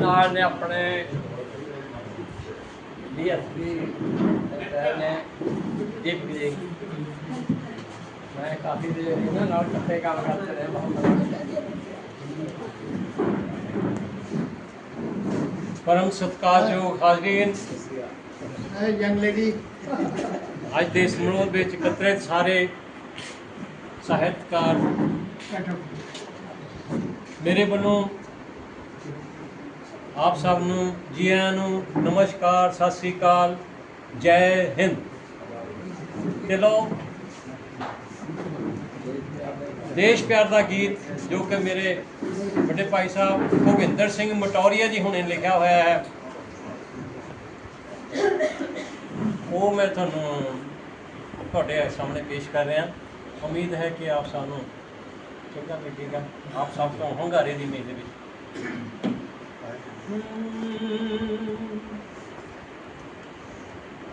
ਨਾਲ ਨੇ ਆਪਣੇ ਡੀਐਸਪੀ ਨੇ ਦੀਪ ਜੀ ਮੈਂ ਕਾਫੀ ਦੇ ਇਹਨਾਂ ਨਾਲ ਇਕੱਠੇ ਕੰਮ ਕਰਦੇ ਰਹੇ ਬਹੁਤ ਪਰਮ ਸਤਿਕਾਰਯੋਗ ਹਾਜ਼ਰੀਨ। ਯੰਗ ਲੇਡੀ ਅੱਜ ਦੇ ਸਮੂਹ ਵਿੱਚ ਇਕੱਤਰਿਤ ਸਾਰੇ ਸਾਹਿਤਕਾਰ। ਮੇਰੇ ਵੱਲੋਂ ਆਪ ਸਭ ਨੂੰ ਜੀ ਆਇਆਂ ਨੂੰ ਨਮਸਕਾਰ, ਸਤਿ ਸ੍ਰੀ ਅਕਾਲ, ਜੈ ਹਿੰਦ। ਚਲੋ ਦੇਸ਼ ਪਿਆਰ ਦਾ ਗੀਤ, ਜੋ ਕਿ ਮੇਰੇ ਵੱਡੇ ਭਾਈ ਸਾਹਿਬ ਭੁਪਿੰਦਰ ਸਿੰਘ ਮਟੌਰੀਆ ਜੀ ਹੁਣੇ ਲਿਖਿਆ ਹੋਇਆ ਹੈ। ਉਹ ਮੈਂ ਤੁਹਾਨੂੰ ਤੁਹਾਡੇ ਸਾਹਮਣੇ ਪੇਸ਼ ਕਰ ਰਿਹਾ। ਉਮੀਦ ਹੈ ਕਿ ਆਪ ਸਾਨੂੰ ਚੰਗਾ ਲੱਗੇਗਾ ਆਪ ਸਭ ਤੋਂ ਹੰਗਾਰੇ ਦੀ ਮੇਲੇ ਵਿੱਚ।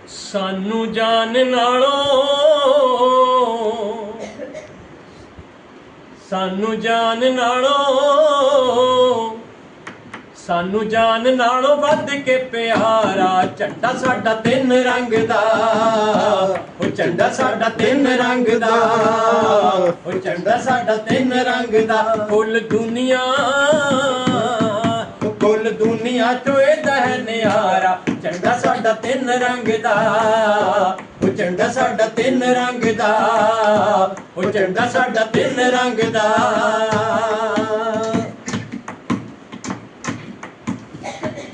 ਸਾਨੂੰ ਜਾਣ ਨਾਲੋਂ, ਸਾਨੂੰ ਜਾਣ ਨਾਲੋਂ, ਸਾਨੂੰ ਜਾਨ ਨਾਲੋਂ ਵੱਧ ਕੇ ਪਿਆਰਾ ਝੰਡਾ ਸਾਡਾ ਤਿੰਨ ਰੰਗ ਦਾ। ਉਹ ਝੰਡਾ ਸਾਡਾ ਤਿੰਨ ਰੰਗ ਦਾ। ਉਹ ਝੰਡਾ ਸਾਡਾ ਤਿੰਨ ਰੰਗ ਦਾ। ਫੁੱਲ ਦੁਨੀਆ ਤਿੰਨ ਰੰਗ ਦਾ। ਉਹ ਝੰਡਾ ਸਾਡਾ ਤਿੰਨ ਰੰਗ ਦਾ। ਉਹ ਝੰਡਾ ਸਾਡਾ ਤਿੰਨ ਰੰਗ ਦਾ।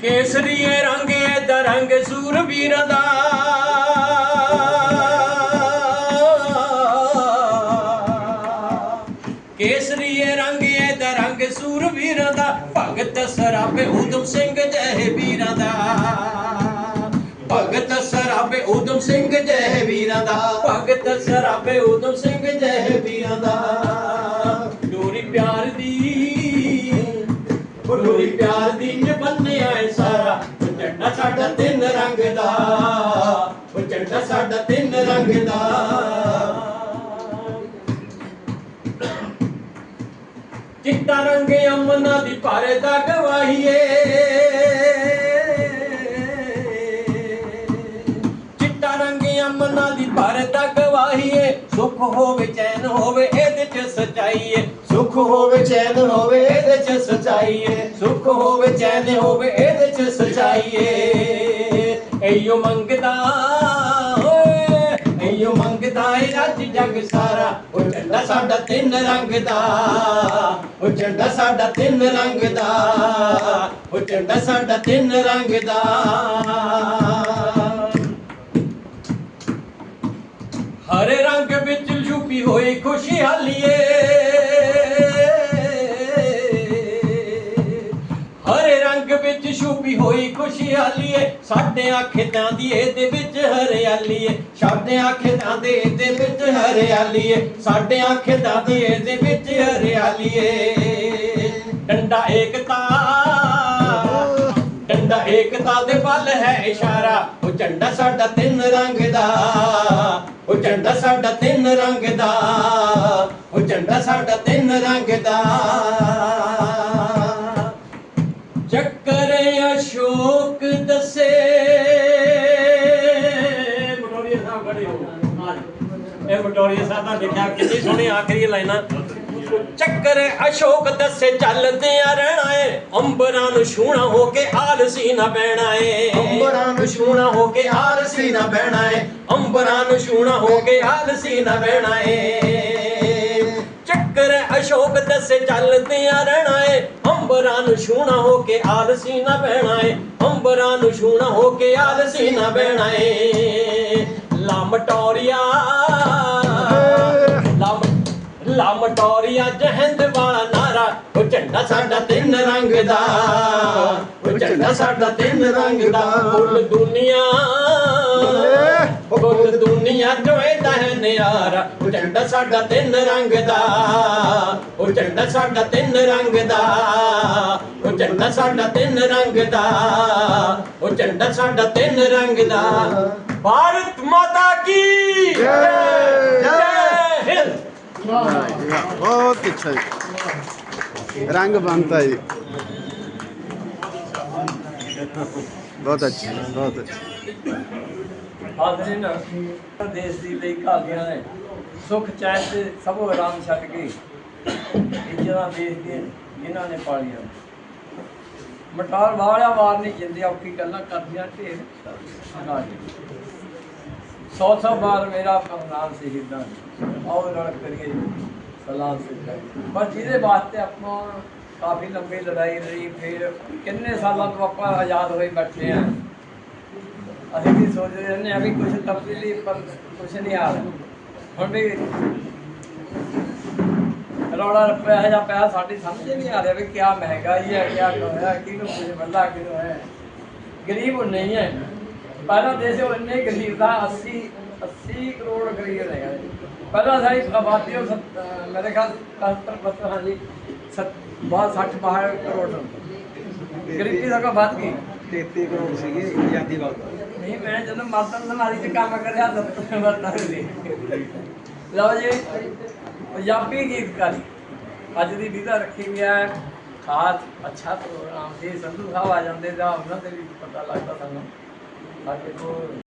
ਕੇਸਰੀਏ ਰੰਗ ਦਾ ਰੰਗ ਸੂਰਬੀਰ ਦਾ। ਕੇਸਰੀਏ ਰੰਗ ਦਾ ਰੰਗ ਸੂਰਬੀਰ ਦਾ। ਭਗਤ ਸਰਾਬੇ ਉਦਮ ਸਿੰਘ ਜੈ ਵੀਰਾਂ ਦਾ। ਭਗਤ ਸਰਾਬੇ ਉਦਮ ਸਿੰਘ ਜੈ ਵੀਰਾਂ ਦਾ। ਭਗਤ ਸਰਾਬੇ ਉਦਮ ਸਿੰਘ ਜੈ ਵੀਰਾਂ ਦਾ। ਡੋਰੀ ਪਿਆਰ ਦੀ, ਉਹ ਡੋਰੀ ਪਿਆਰ ਦੀ ਚ ਬੰਨਿਆ ਏ ਸਾਰਾ। ਉਹ ਝੰਡਾ ਸਾਡਾ ਤਿੰਨ ਰੰਗ ਦਾ। ਉਹ ਝੰਡਾ ਸਾਡਾ ਤਿੰਨ ਰੰਗ ਦਾ। ਚਿੱਟਾ ਰੰਗ ਅਮਨਾ ਦੀ ਭਾਰੇ ਦਾ ਗਵਾਹੀਏ। ਅਮਨਾ ਦੀ ਭਾਰੇ ਦਾ ਗਵਾਹੀਏ ਸੁਖ ਹੋਵੇ ਚੈਨ ਹੋਵੇ ਇਹਦੇ ਚ ਸਚਾਈਏ। ਸੁਖ ਹੋਵੇ ਚੈਨ ਹੋਵੇ ਇਹਦੇ ਚ ਸਚਾਈਏ। ਸੁਖ ਹੋਵੇ ਚੈਨ ਹੋਵੇ ਇਹਦੇ ਚ ਸਚਾਈਏ। ਐਯੋ ਮੰਗਦਾ ਓਏ ਐਯੋ ਮੰਗਦਾ ਏ ਅੱਜ ਜਗ ਸਾਰਾ। ਉਹ ਝੰਡਾ ਸਾਡਾ ਤਿੰਨ ਰੰਗ ਦਾ ਉਹ ਝੰਡਾ ਸਾਡਾ ਤਿੰਨ ਰੰਗ ਦਾ ਉਹ ਝੰਡਾ ਸਾਡਾ ਤਿੰਨ ਰੰਗ ਦਾ। ਛੁਪੀ ਹੋਈ ਖੁਸ਼ਹਾਲੀਏ ਹਰੇ ਰੰਗ ਵਿੱਚ ਛੁਪੀ ਹੋਈ ਖੁਸ਼ਹਾਲੀਏ ਸਾਡੇ ਅੱਖਾਂ ਦੀ ਇਹਦੇ ਵਿੱਚ ਹਰਿਆਲੀਏ। ਸਾਡੇ ਅੱਖਾਂ ਦੇ ਇਹਦੇ ਵਿੱਚ ਹਰਿਆਲੀਏ। ਸਾਡੇ ਅੱਖਾਂ ਦੀ ਇਹਦੇ ਵਿੱਚ ਹਰਿਆਲੀਏ। ਡੰਡਾ ਏਕਤਾ। ਡੰਡਾ ਏਕਤਾ ਦੇ ਵੱਲ ਹੈ ਇਸ਼ਾਰਾ। ਉਹ ਝੰਡਾ ਸਾਡਾ ਤਿੰਨ ਰੰਗ ਦਾ। ਉਹ ਝੰਡਾ ਸਾਡਾ ਤਿੰਨ ਰੰਗ ਦਾ ਉਹ ਝੰਡਾ ਸਾਡਾ ਤਿੰਨ ਰੰਗ ਦਾ ਚੱਕਰ ਅਸ਼ੋਕ ਦਸੇ। ਮਟੋਰੀਆ ਸਾਹਿਬ ਖੜੇ ਹੋ। ਇਹ ਮਟੋਰੀਆ ਸਾਹਿਬ ਦਾ ਲਿਖਿਆ ਕਿੰਨੀ ਸੋਹਣੀ ਆਖਰੀ ਲਾਈਨਾਂ। ਚੱਕਰ ਅਸ਼ੋਕ ਦੱਸੇ ਚੱਲਦੇ ਆ ਰਹਿਣਾ ਏ ਅੰਬਰਾਂ ਨੂੰ ਛੂਣਾ ਹੋ ਕੇ ਆਲਸੀ ਨਾ ਬਹਿਣਾ ਏ ਅੰਬਰਾਂ ਨੂੰ ਛੂਣਾ ਹੋ ਕੇ ਆਲਸੀ ਨਾ ਬਹਿਣਾ ਏ ਅੰਬਰਾਂ ਨੂੰ ਛੂਣਾ ਹੋ ਕੇ ਆਲਸੀ ਨਾ ਬਹਿਣਾ ਏ ਚੱਕਰ ਅਸ਼ੋਕ ਦੱਸੇ ਚੱਲਦੇ ਆ ਰਹਿਣਾ ਏ ਅੰਬਰਾਂ ਨੂੰ ਛੂਣਾ ਹੋ ਕੇ ਆਲਸੀ ਨਾ ਬਹਿਣਾ ਏ ਅੰਬਰਾਂ ਨੂੰ ਛੂਣਾ ਹੋ ਕੇ ਆਲਸੀ ਨਾ ਬਹਿਣਾ ਏ ਲਾਮਟੋਰੀਆ ਲਾਮ ਲਾਮਟੋਰੀਆ ਜਹੰਦ ਵਾਲਾ ਨਾਰਾ ਉਹ ਝੰਡਾ ਸਾਡਾ ਤਿੰਨ ਰੰਗ ਦਾ। ਉਹ ਝੰਡਾ ਸਾਡਾ ਤਿੰਨ ਰੰਗ ਦਾ। ਕੁੱਲ ਦੁਨੀਆ। ਕੁੱਲ ਦੁਨੀਆ ਜੋ ਇਹਦਾ ਹੈ ਨਿਆਰਾ। ਉਹ ਝੰਡਾ ਸਾਡਾ ਤਿੰਨ ਰੰਗ ਦਾ। ਉਹ ਝੰਡਾ ਸਾਡਾ ਤਿੰਨ ਰੰਗ ਦਾ। ਉਹ ਝੰਡਾ ਸਾਡਾ ਤਿੰਨ ਰੰਗ ਦਾ। ਉਹ ਝੰਡਾ ਸਾਡਾ ਤਿੰਨ ਰੰਗ ਦਾ। ਭਾਰਤ ਮਾਤਾ ਕੀ? ਜੈ। ਬਹੁਤ ਅੱਛਾ ਜੀ। ਰੰਗ ਬਣਤਾ ਜੀ। ਬਹੁਤ ਅੱਛਾ ਬਹੁਤ ਅੱਛਾ। ਅੱਜ ਦਿਨ ਨੇ ਪਾਲੀਆਂ। ਮਟਾਰ ਵਾਲਿਆ ਵਾਰ ਨਹੀਂ ਜਿੰਦੇ ਗੱਲਾਂ ਕਰਦੀਆਂ ਢੇਰ ਸੌ ਸੌ ਵਾਰ ਮੇਰਾ ਪਰਨਾਮ ਸ਼ਹੀਦਾਂ ਆਓ ਰਲ ਕਰੀਏ ਸਲਾਮ ਸਿੱਖਾਂ ਪਰ ਜਿਹਦੇ ਵਾਸਤੇ ਆਪਾਂ ਕਾਫੀ ਲੰਬੀ ਲੜਾਈ ਰਹੀ ਫਿਰ ਕਿੰਨੇ ਸਾਲਾਂ ਤੋਂ ਆਪਾਂ ਆਜ਼ਾਦ ਹੋਏ ਬੈਠੇ ਆ ਅਸੀਂ ਵੀ ਸੋਚਦੇ ਰਹਿੰਦੇ ਆ ਵੀ ਕੁਝ ਤਬਦੀਲੀ ਪਰ ਕੁਝ ਨਹੀਂ ਆ ਰਿਹਾ ਹੁਣ ਵੀ ਰੌਲਾ ਰੱਪਿਆ ਜਾਂ ਪਿਆ ਸਾਡੀ ਸਮਝ ਨਹੀਂ ਆ ਰਿਹਾ ਵੀ ਕਿਆ ਮਹਿੰਗਾਈ ਹੈ ਕਿਆ ਹੋਇਆ ਕਿਹਨੂੰ ਕੁਝ ਮਿਲਦਾ ਕਿਹਨੂੰ ਹੈ ਗਰੀਬ ਨਹੀਂ ਹੈ ਪਹਿਲਾਂ ਦੇਸ਼ ਉਹ ਇੰਨੇ ਗਰੀਬ ਦਾ 80 80 ਕਰੋੜ ਗਰੀਬ ਹੈਗਾ ਪਹਿਲਾਂ ਸਾਡੀ ਆਬਾਦੀ ਉਹ ਸੱਤ- ਮੇਰੇ ਖਿਆਲ 70 72 ਹਾਂਜੀ ਸੱਤ- ਬਾਹਠ 60 ਬਾਹਠ ਕਰੋੜ ਗਰੀਬੀ ਸਗੋਂ ਵੱਧ ਗਈ 33 ਕਰੋੜ ਸੀਗੇ ਆਜ਼ਾਦੀ ਵਕਤ ਨਹੀਂ ਮੈਂ ਜਦੋਂ ਮਰਦਨ ਸਮਾਰੀ ਚ ਕੰਮ ਕਰਿਆ ਤਾਂ ਵਰਤਾਂ ਸੀ ਲਓ ਜੀ ਪੰਜਾਬੀ ਗੀਤਕਾਰੀ। ਅੱਜ ਦੀ ਵਿਧਾ ਰੱਖੀ ਗਿਆ ਹੈ ਖਾਸ ਅੱਛਾ ਪ੍ਰੋਗਰਾਮ ਸੀ ਸੰਧੂ ਸਾਹਿਬ ਆ ਜਾਂਦੇ ਤਾਂ ਉਹਨਾਂ ਦੇ ਵੀ ਪਤਾ ਲੱਗਦਾ ਸਾਨੂੰ। ਸਾਡੇ ਕੋਲ